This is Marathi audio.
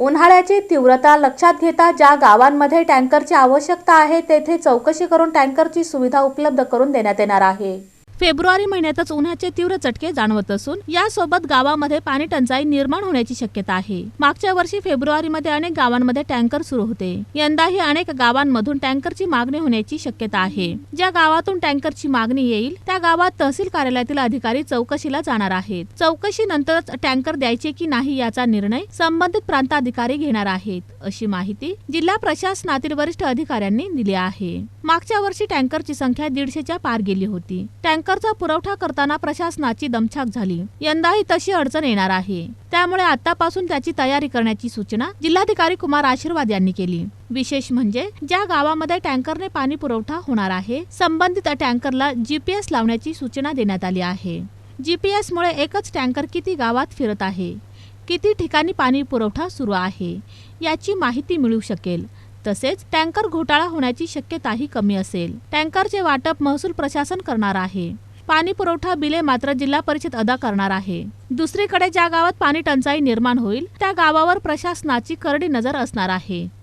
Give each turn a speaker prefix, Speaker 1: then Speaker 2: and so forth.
Speaker 1: उन्हाळ्याची तीव्रता लक्षात घेता ज्या गावांमध्ये टँकरची आवश्यकता आहे तेथे चौकशी करून टँकरची सुविधा उपलब्ध करून देण्यात येणार आहे. फेब्रुवारी महिन्यातच उन्हाचे तीव्र चटके जाणवत असून यासोबत गावामध्ये पाणी टंचाई निर्माण होण्याची शक्यता आहे. मागच्या वर्षी फेब्रुवारीमध्ये अनेक गावांमध्ये टँकर सुरू होते. यंदाही अनेक गावांमधून टँकरची मागणी होण्याची शक्यता आहे. ज्या गावातून टँकरची मागणी येईल त्या गावात तहसील कार्यालयातील अधिकारी चौकशीला जाणार आहेत. चौकशीनंतरच टँकर द्यायचे की नाही याचा निर्णय संबंधित प्रांताधिकारी घेणार आहेत अशी माहिती जिल्हा प्रशासनातील वरिष्ठ अधिकाऱ्यांनी दिली आहे. मागच्या वर्षी टँकरची संख्या दीडशेच्या पार गेली होती. टँकर टँकरचा पुरवठा करताना प्रशासनाची दमछाक झाली. यंदाही तशी अडचण येणार आहे. त्यामुळे आतापासून त्याची तयारी करण्याची सूचना जिल्हाधिकारी कुमार आशीर्वाद यांनी केली. विशेष म्हणजे ज्या गावामध्ये टँकरने पाणी पुरवठा होणार आहे संबंधित टँकरला जीपीएस लावण्याची सूचना देण्यात आली आहे. जीपीएसमुळे एकच टँकर किती गावात फिरत आहे किती ठिकाणी पाणी पुरवठा सुरू आहे याची माहिती मिळू शकेल. तसेच टँकर घोटाळा होण्याची शक्यताही कमी असेल. टँकरचे वाटप महसूल प्रशासन करणार आहे. पाणी पुरवठा बिले मात्र जिल्हा परिषद अदा करणार आहे. दुसरीकडे ज्या गावात पाणी टंचाई निर्माण होईल त्या गावावर प्रशासनाची करडी नजर असणार आहे.